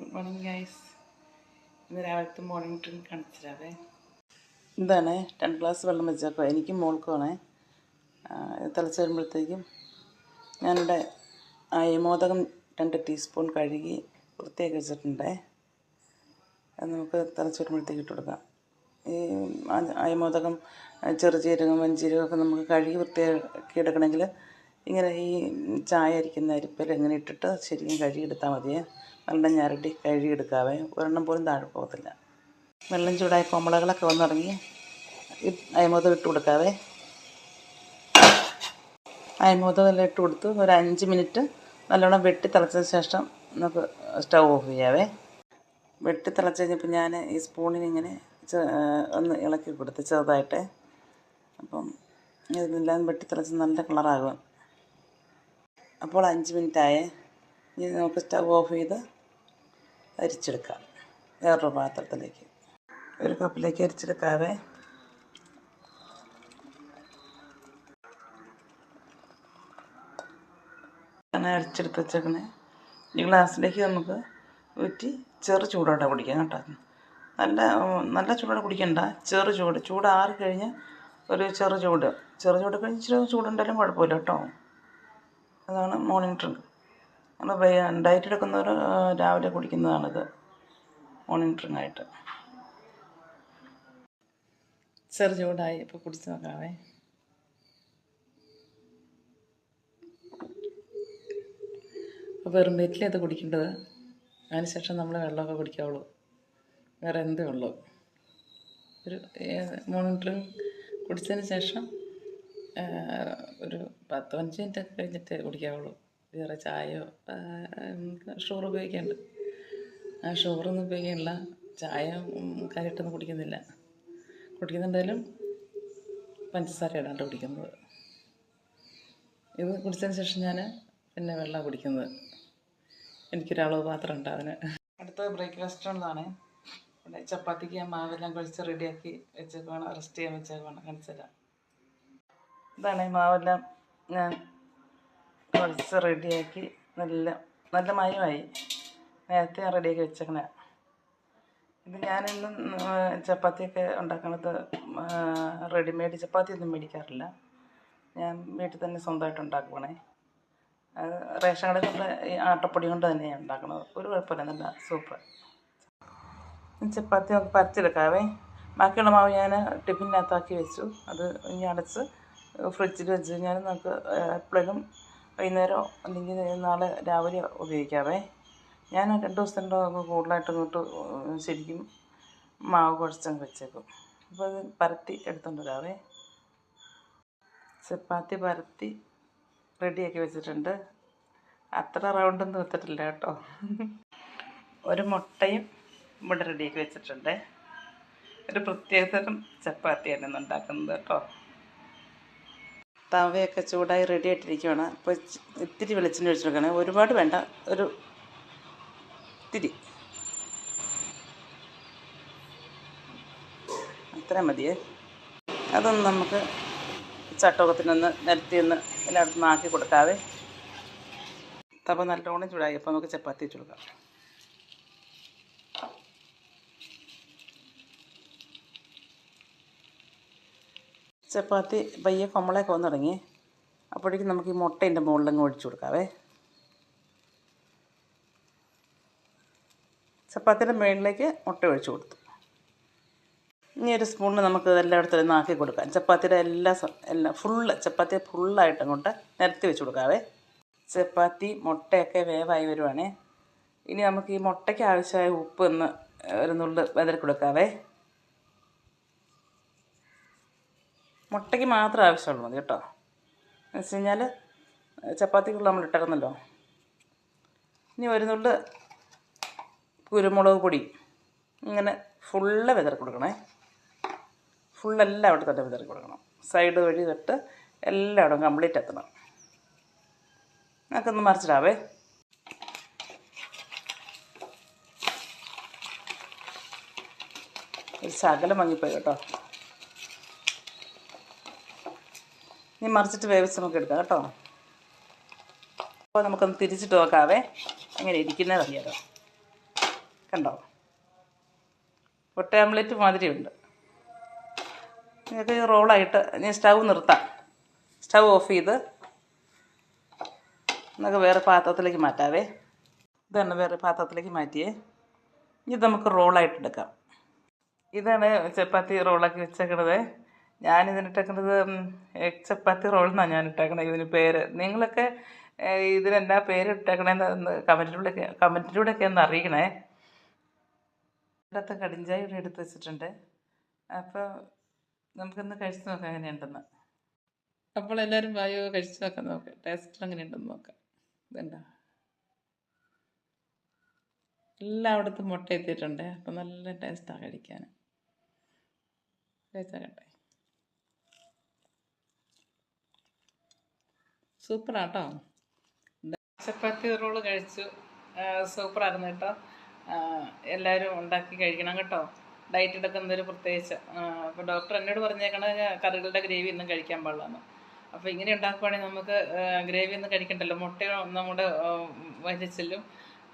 Good morning guys ഇന്ന് രാവിലത്തെ morning drink കാണിച്ചിരാവേ ഇതാണ് രണ്ട് ഗ്ലാസ് വെള്ളം വെച്ചേക്കോ എനിക്കും മോൾക്കുമാണേ. തിളച്ച് വരുമ്പോഴത്തേക്കും ഞാനിവിടെ അയമോദകം രണ്ട് ടീസ്പൂൺ കഴുകി വൃത്തിയാക്കി വെച്ചിട്ടുണ്ടേ. അത് നമുക്ക് തിളച്ച് വരുമ്പോഴത്തേക്ക് ഇട്ട് കൊടുക്കാം. ഈ അയമോദകം ചെറുജീരകം വഞ്ചീരകം ഒക്കെ നമുക്ക് കഴുകി വൃത്തിയാക്കി എടുക്കണമെങ്കിൽ ഇങ്ങനെ ഈ ചായ അരിക്കുന്ന അരിപ്പയിൽ ഇങ്ങനെ ഇട്ടിട്ട് ശരിക്കും കഴുകിയെടുത്താൽ മതിയേ. നല്ല ഞരടി കഴുകിയെടുക്കാവേ. ഒരെണ്ണം പോലും താഴെ പോകത്തില്ല. വെള്ളം ചൂടായ കോമളകളൊക്കെ വന്നിറങ്ങി അയമോദം ഇട്ട് കൊടുക്കാവേ. അയമോദം എല്ലാം ഇട്ട് കൊടുത്ത് ഒരു അഞ്ച് മിനിറ്റ് നല്ലോണം വെട്ടി തിളച്ചതിന് ശേഷം നമുക്ക് സ്റ്റൗ ഓഫ് ചെയ്യാവേ. വെട്ടി തിളച്ച് കഴിഞ്ഞപ്പോൾ ഞാൻ ഈ സ്പൂണിന് ഇങ്ങനെ ഒന്ന് ഇളക്കി കൊടുത്ത് ചെറുതായിട്ട് അപ്പം ഇതെല്ലാം വെട്ടി തിളച്ച് നല്ല കളറാകും. അപ്പോൾ അഞ്ച് മിനിറ്റ് ആയേ ഇനി നമുക്ക് സ്റ്റവ് ഓഫ് ചെയ്ത് അരിച്ചെടുക്കാം. വേറൊരു പാത്രത്തിലേക്ക്. ഒരു കപ്പിലേക്ക് അരിച്ചെടുക്കാവേ. അങ്ങനെ അരിച്ചെടുത്ത് വെച്ചേക്കണേ ഈ ഗ്ലാസ്സിലേക്ക് നമുക്ക് ഊറ്റി ചെറു ചൂടോടെ കുടിക്കാം കേട്ടോ. നല്ല നല്ല ചൂടോടെ കുടിക്കണ്ട. ചെറു ചൂട്. ചൂട് ആറി കഴിഞ്ഞ് ഒരു ചെറു ചൂട്. ചെറു ചൂട് കഴിഞ്ഞ് ഇച്ചിരി ചൂടുണ്ടെങ്കിലും കുഴപ്പമില്ല കേട്ടോ. അതാണ് മോർണിംഗ് ഡ്രിങ്ക് നമ്മൾ ഡയറ്റ് എടുക്കുന്നവർ രാവിലെ കുടിക്കുന്നതാണിത് മോർണിംഗ് ഡ്രിങ്ക് ആയിട്ട് ചെറു ചൂടായി ഇപ്പോൾ കുടിച്ച് നോക്കാവേ. അപ്പോൾ വെറും വയറ്റിലേ അത് കുടിക്കേണ്ടത്. അതിനുശേഷം നമ്മൾ വെള്ളമൊക്കെ കുടിക്കാവുള്ളൂ. വേറെ എന്തേ ഉള്ളൂ. ഒരു മോർണിംഗ് ഡ്രിങ്ക് കുടിച്ചതിന് ശേഷം ഒരു പത്ത് പതിനഞ്ച് മിനിറ്റ് ഒക്കെ കഴിഞ്ഞിട്ട് കുടിക്കാവുള്ളൂ. വേറെ ചായയോ ഷുഗർ ഉപയോഗിക്കേണ്ട. ആ ഷുഗറൊന്നും ഉപയോഗിക്കാനില്ല. ചായ കാര്യമായിട്ടൊന്നും കുടിക്കുന്നില്ല. കുടിക്കുന്നുണ്ടെങ്കിലും പഞ്ചസാര ഇടാണ്ട് കുടിക്കുന്നത്. ഇത് കുടിച്ചതിന് ശേഷം ഞാൻ പിന്നെ വെള്ളം കുടിക്കുന്നത്. എനിക്കൊരളവ് പാത്രം ഉണ്ട് അതിന്. അടുത്ത ബ്രേക്ക്ഫാസ്റ്റുള്ളതാണ് ഇവിടെ ചപ്പാത്തിക്ക് ഞാൻ മാവെല്ലാം കുഴച്ച് റെഡിയാക്കി വെച്ചേക്കുവാണ്. റെസ്റ്റ് ചെയ്യാൻ വെച്ചേക്കുവാണ്. കാണിച്ചുതരാം ഇതാണ് മാവെല്ലാം ഞാൻ കുഴച്ച് റെഡിയാക്കി നല്ല നല്ല മയമായി. നേരത്തെ റെഡിയാക്കി വെച്ചേക്കണേ. ഇത് ഞാനിന്ന് ചപ്പാത്തിയൊക്കെ ഉണ്ടാക്കണത് റെഡിമെയ്ഡ് ചപ്പാത്തി ഒന്നും മേടിക്കാറില്ല. ഞാൻ വീട്ടിൽ തന്നെ സ്വന്തമായിട്ട് ഉണ്ടാക്കുവാണേ. അത് റേഷൻ കടയിൽ കൊണ്ട് ഈ ആട്ടപ്പൊടി കൊണ്ട് തന്നെയാണ് ഉണ്ടാക്കുന്നത് ഒരു കുഴപ്പമില്ല നല്ല സൂപ്പർ. ചപ്പാത്തി നമുക്ക് പരച്ചെടുക്കാവേ ബാക്കിയുള്ള മാവ് ഞാൻ ടിഫിനകത്താക്കി വെച്ചു. അത് ഇനി അടച്ച് ഫ്രിഡ്ജിൽ വെച്ച് കഴിഞ്ഞാൽ നമുക്ക് എപ്പോഴും വൈകുന്നേരം അല്ലെങ്കിൽ നാളെ രാവിലെ ഉപയോഗിക്കാവേ. ഞാൻ രണ്ട് ദിവസത്തിന്റെ കൂടുതലായിട്ട് ഇങ്ങോട്ട് ശരിക്കും മാവ് കുഴച്ചങ്ങ് വെച്ചേക്കും. അപ്പോൾ അത് പരത്തി എടുത്തുകൊണ്ട് വരാവേ. ചപ്പാത്തി പരത്തി റെഡിയാക്കി വെച്ചിട്ടുണ്ട്. അത്ര റൗണ്ടൊന്നും വെച്ചിട്ടില്ല കേട്ടോ. ഒരു മുട്ടയും ഇവിടെ റെഡിയാക്കി വെച്ചിട്ടുണ്ട്. ഒരു പ്രത്യേകതരം ചപ്പാത്തിയാണ് ഇന്ന് ഉണ്ടാക്കുന്നത് കേട്ടോ. തവയൊക്കെ ചൂടായി റെഡി ആയിട്ടിരിക്കുകയാണ് അപ്പോൾ ഇത്തിരി വെളിച്ചെണ്ണ ഒഴിച്ചെടുക്കണേ ഒരുപാട് വേണ്ട. ഒരു ഇത്തിരി. അത്രയും മതിയേ അതൊന്ന് നമുക്ക് ചട്ടകത്തിനൊന്ന് നിരത്തി ഒന്ന് എല്ലായിടത്തും ആക്കി കൊടുക്കാവേ. തവ നല്ലോണം ചൂടായി. അപ്പോൾ നമുക്ക് ചപ്പാത്തി വെച്ച് കൊടുക്കാം. ചപ്പാത്തി പയ്യെ കൊമ്മളൊക്കെ വന്ന് തുടങ്ങി അപ്പോഴേക്കും നമുക്ക് ഈ മുട്ടേന്റെ മുകളിലങ്ങ് ഒഴിച്ചു കൊടുക്കാവേ. ചപ്പാത്തിന്റെ മുകളിലേക്ക് മുട്ട ഒഴിച്ചു കൊടുത്തു. ഇനി ഒരു സ്പൂണിന് നമുക്ക് എല്ലായിടത്തും ഒന്ന് ആക്കി കൊടുക്കാം. ചപ്പാത്തിയുടെ എല്ലാ എല്ലാ ഫുള്ള് ചപ്പാത്തി ഫുള്ളായിട്ട് അങ്ങോട്ട് നിരത്തി വെച്ച് കൊടുക്കാവേ. ചപ്പാത്തി മുട്ടയൊക്കെ വേവായി വരുവാണേ. ഇനി നമുക്ക് ഈ മുട്ടയ്ക്ക് ആവശ്യമായ ഉപ്പ് ഒന്ന് ഒരു നുള്ളു വെതറി കൊടുക്കാവേ മുട്ടയ്ക്ക് മാത്രം ആവശ്യമുള്ളൂ മതി കേട്ടോ. എന്ന് വെച്ച് കഴിഞ്ഞാൽ ചപ്പാത്തിക്കുള്ള നമ്മൾ ഇട്ടായിരുന്നല്ലോ ഇനി ഒരു നുള്ളു കുരുമുളക് പൊടി. ഇങ്ങനെ ഫുള്ള് വിതറി കൊടുക്കണേ. ഫുള്ളെല്ലാം അവിടെ തന്നെ വിതറി കൊടുക്കണം. സൈഡ് വഴി തൊട്ട് എല്ലായിടും കംപ്ലീറ്റ് എത്തണം. നമുക്കൊന്ന് മറിച്ചിടാവേ. ഒരു ശകലം മങ്ങിപ്പോയി കേട്ടോ. ഇനി മറിച്ചിട്ട് വേവിച്ച് നമുക്ക് എടുക്കാം കേട്ടോ. അപ്പോൾ നമുക്കൊന്ന് തിരിച്ചിട്ട് നോക്കാവേ. എങ്ങനെ ഇരിക്കുന്നത് അറിയാലോ. കണ്ടോ? പൊട്ട ആംപ്ലേറ്റ് മാതിരിയുണ്ട്. നിങ്ങൾക്ക് റോളായിട്ട് ഞാൻ സ്റ്റൗ നിർത്താം. സ്റ്റൗ ഓഫ് ചെയ്ത് നമുക്ക് വേറെ പാത്രത്തിലേക്ക് മാറ്റാവേ. ഇതാണ് വേറെ പാത്രത്തിലേക്ക് മാറ്റിയേ. ഇനി നമുക്ക് റോളായിട്ട് എടുക്കാം. ഇതാണ് ചപ്പാത്തി റോളാക്കി വെച്ചേക്കണത്. ഞാനിതിനിട്ടേക്കണത് ഉം, എഗ് ചപ്പാത്തി റോൾ എന്നാണ് ഞാൻ ഇട്ടേക്കുന്നത് ഇതിന് പേര്. നിങ്ങളൊക്കെ ഇതിനെന്നാ പേര് ഇട്ടേക്കണേന്ന് കമന്റിലൂടെ കമന്റിലൂടെയൊക്കെ ഒന്ന് അറിയിക്കണേ ഇവിടുത്തെ കടിഞ്ചായ ഇവിടെ എടുത്ത് വെച്ചിട്ടുണ്ട്. അപ്പോൾ നമുക്കൊന്ന് കഴിച്ച് നോക്കാം എങ്ങനെയുണ്ടെന്ന്. അപ്പോൾ എല്ലാവരും വായോ കഴിച്ച് നോക്കാം നോക്കാം. ടേസ്റ്റ് എങ്ങനെയുണ്ടെന്ന് നോക്കാം. ഇതുണ്ടോ? എല്ലായിടത്തും മുട്ട എത്തിയിട്ടുണ്ട്. അപ്പം നല്ല ടേസ്റ്റാണ് കഴിക്കാൻ. കഴിച്ചാൽ കഴിച്ചാകട്ടെ സൂപ്പറാട്ടോ. ചപ്പാത്തി റോൾ കഴിച്ചു. സൂപ്പറായിരുന്നു കേട്ടോ. എല്ലാവരും ഉണ്ടാക്കി കഴിക്കണം കേട്ടോ. ഡയറ്റ് എടുക്കുന്നവർ പ്രത്യേകിച്ച്. അപ്പോൾ ഡോക്ടർ എന്നോട് പറഞ്ഞേക്കണ കറികളുടെ ഗ്രേവി ഒന്നും കഴിക്കാൻ പാടില്ലെന്ന്. അപ്പോൾ ഇങ്ങനെ ഉണ്ടാക്കുവാണെങ്കിൽ നമുക്ക് ഗ്രേവി ഒന്നും കഴിക്കണ്ടല്ലോ. മുട്ട നമ്മുടെ വയറ്റിൽ ചെല്ലും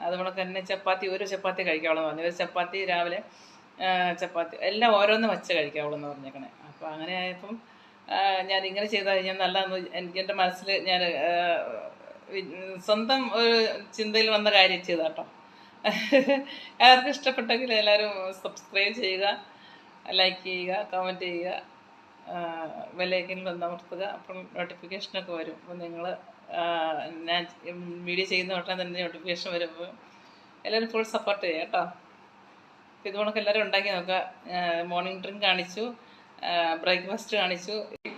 അതുപോലെ തന്നെ ചപ്പാത്തി ഒരു ചപ്പാത്തി കഴിക്കാവുള്ളൂ പറഞ്ഞു. ഒരു ചപ്പാത്തി രാവിലെ ചപ്പാത്തി എല്ലാം ഓരോന്ന് വച്ച് കഴിക്കാവുള്ളൂ എന്ന് പറഞ്ഞേക്കണേ. അപ്പോൾ അങ്ങനെ ആയപ്പം ഞാൻ ഇങ്ങനെ ചെയ്ത് കഴിഞ്ഞാൽ നല്ലതെന്ന് എനിക്ക് എന്റെ മനസ്സിൽ ഞാൻ സ്വന്തം ഒരു ചിന്തയിൽ വന്ന കാര്യം ചെയ്താട്ടോ. ആർക്കും ഇഷ്ടപ്പെട്ടെങ്കിൽ എല്ലാവരും സബ്സ്ക്രൈബ് ചെയ്യുക ലൈക്ക് ചെയ്യുക കമന്റ് ചെയ്യുക വിലയ്ക്കിൽ ബന്ധമർത്തുക അപ്പം നോട്ടിഫിക്കേഷനൊക്കെ വരും. അപ്പം നിങ്ങൾ ഞാൻ വീഡിയോ ചെയ്യുന്ന ഉടനെ തന്നെ നോട്ടിഫിക്കേഷൻ വരും. അപ്പോൾ എല്ലാവരും ഫുൾ സപ്പോർട്ട് ചെയ്യുക കേട്ടോ. അപ്പോൾ ഇതുകൊണ്ടൊക്കെ എല്ലാവരും ഉണ്ടാക്കി നോക്കുക. മോർണിംഗ് ഡ്രിങ്ക് കാണിച്ചു. ബ്രേക്ക്ഫാസ്റ്റ് കാണിച്ചു.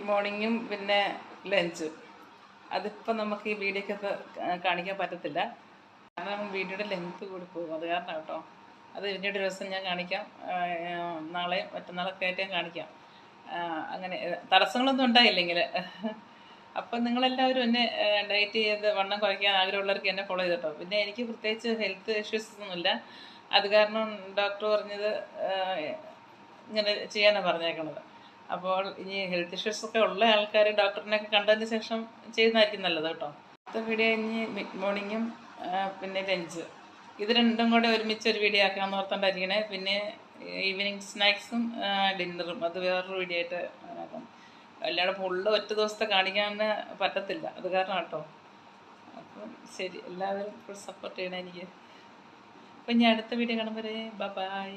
മോർണിംഗും പിന്നെ ലഞ്ചും അതിപ്പോൾ നമുക്ക് ഈ വീഡിയോക്കകത്ത് കാണിക്കാൻ പറ്റത്തില്ല. കാരണം വീഡിയോയുടെ ലെങ്ത് കൂടി പോകും. അത് കാരണം കേട്ടോ. അത് പിന്നീട് ദിവസം ഞാൻ കാണിക്കാം. നാളെ മറ്റന്നാളൊക്കെ ആയിട്ട് ഞാൻ കാണിക്കാം. അങ്ങനെ തടസ്സങ്ങളൊന്നും ഉണ്ടായില്ലെങ്കിൽ അപ്പം നിങ്ങളെല്ലാവരും എന്നെ ഡയറ്റ് ചെയ്ത് വണ്ണം കുറയ്ക്കാൻ ആഗ്രഹമുള്ളവർക്ക് എന്നെ ഫോളോ ചെയ്തിട്ടോ. പിന്നെ എനിക്ക് പ്രത്യേകിച്ച് ഹെൽത്ത് ഇഷ്യൂസ് ഒന്നുമില്ല. അത് കാരണം ഡോക്ടർ പറഞ്ഞത് ഇങ്ങനെ ചെയ്യാനാണ് പറഞ്ഞേക്കുന്നത് അപ്പോൾ ഇനി ഹെൽത്ത് ഇഷ്യൂസ് ഒക്കെ ഉള്ള ആൾക്കാർ ഡോക്ടറിനെയൊക്കെ കണ്ടതിന് ശേഷം ചെയ്യുന്നതായിരിക്കും നല്ലത് കേട്ടോ. അടുത്ത വീഡിയോ ഇനി മിഡ് മോർണിംഗും പിന്നെ ലഞ്ച് ഇത് രണ്ടും കൂടെ ഒരുമിച്ച് ഒരു വീഡിയോ ആക്കാമെന്ന് ഓർത്തോണ്ടായിരിക്കണേ. പിന്നെ ഈവനിങ് സ്നാക്സും ഡിന്നറും അത് വേറൊരു വീഡിയോ ആയിട്ട് ആക്കാം. എല്ലാവരും ഫുള്ള് ഒറ്റ ദിവസത്തെ കാണിക്കാൻ പറ്റത്തില്ല. അത് കാരണം കേട്ടോ. അപ്പം ശരി എല്ലാവരും ഫുൾ സപ്പോർട്ട് ചെയ്യണേ എനിക്ക്. അപ്പം ഞാൻ അടുത്ത വീഡിയോ കാണുമ്പോൾ ബൈ